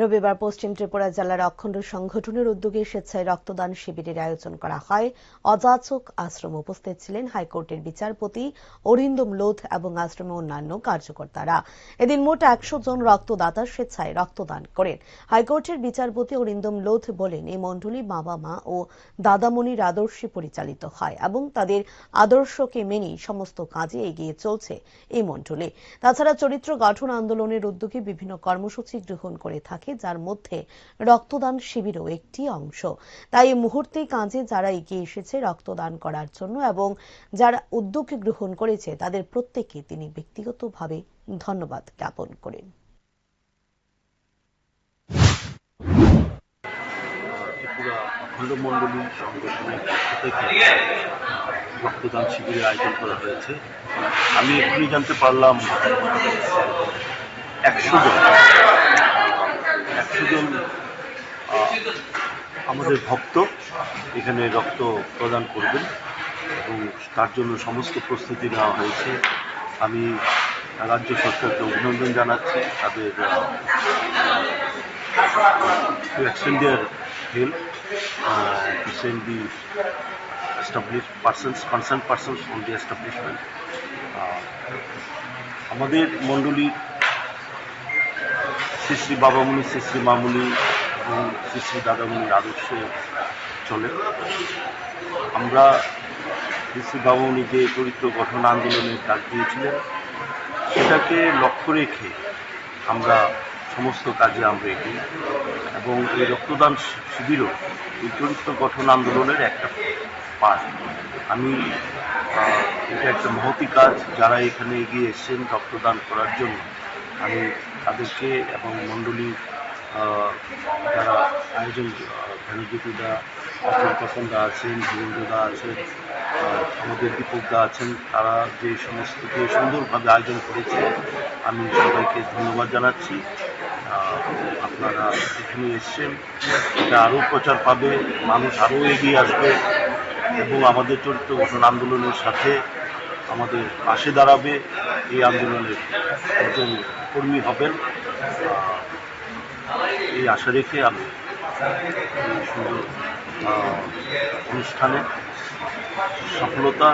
রবিবার পশ্চিম ত্রিপুরা জেলার অখণ্ড সংগঠনের উদ্যোগে স্বেচ্ছায় রক্তদান শিবিরের আয়োজন করা হয়। অযাচক আশ্রম উপস্থিত ছিলেন হাইকোর্টের বিচারপতি অরিন্দম লোধ এবং আশ্রমের অন্যান্য কার্যকর্তারা। এদিন মোট একশো জন রক্তদাতা স্বেচ্ছায় রক্তদান করেন। হাইকোর্টের বিচারপতি অরিন্দম লোধ বলেন, এই মণ্ডলী বাবা, মা ও দাদামণির আদর্শে পরিচালিত হয় এবং তাদের আদর্শকে মেনেই সমস্ত কাজে এগিয়ে চলছে এই মণ্ডলী। তাছাড়া চরিত্র গঠন আন্দোলনের উদ্যোগে বিভিন্ন কর্মসূচি গ্রহণ করে থাকে যার মধ্যে রক্তদান শিবিরও একটি অংশ। তাই এই মুহূর্তে কাজে যারা এগিয়ে এসেছে রক্তদান করার জন্য এবং যারা উদ্যোগ গ্রহণ করেছে, তাদের প্রত্যেককে তিনি ব্যক্তিগতভাবে ধন্যবাদ জ্ঞাপন করেন। সংগঠনের রক্তদান শিবিরের আয়োজন করা হয়েছে। আমি এখনই জানতে পারলাম, একশো জন সুজন আমাদের ভক্ত এখানে রক্ত প্রদান করবেন এবং তার জন্য সমস্ত প্রস্তুতি নেওয়া হয়েছে। আমি রাজ্য সরকারকে অভিনন্দন জানাচ্ছি তাদের অ্যাক্সেন্ডিয়ার help recently establish persons concern persons on the establishment আমাদের মণ্ডলীর শ্রী শ্রী বাবামণি, শ্রী শ্রী মামুনি এবং শ্রী শ্রী দাদামণির আদর্শে চলে। আমরা শ্রী শ্রী যে চরিত্র গঠন আন্দোলনের ডাক দিয়েছিলেন। সেটাকে লক্ষ্য রেখে আমরা সমস্ত কাজে আমরা এগিয়ে। এবং এই রক্তদান শিবিরও এই চরিত্র গঠন আন্দোলনের একটা পার্ট। আমি এটা একটা মহতি কাজ। যারা এখানে এগিয়ে এসেছেন রক্তদান করার জন্য, আমি তাদেরকে এবং মণ্ডলী যারা আয়োজন ধনুজ্যোতিদা অতুল তপনদা আছেন ধীরেন্দ্রদা আছেন আমাদের দীপকদা আছেন, তারা যে সমস্ত, যে সুন্দরভাবে আয়োজন করেছে, আমি সবাইকে ধন্যবাদ জানাচ্ছি। আপনারা এখানে এসছেন, এটা আরও প্রচার পাবে, মানুষ আরও এগিয়ে আসবে এবং আমাদের চরিত্র গঠন আন্দোলনের সাথে আমাদের পাশে দাঁড়াবে এই আন্দোলনের একজন কর্মী হবেন। এই আশা রেখে আমি সুন্দর অনুষ্ঠানে সফলতা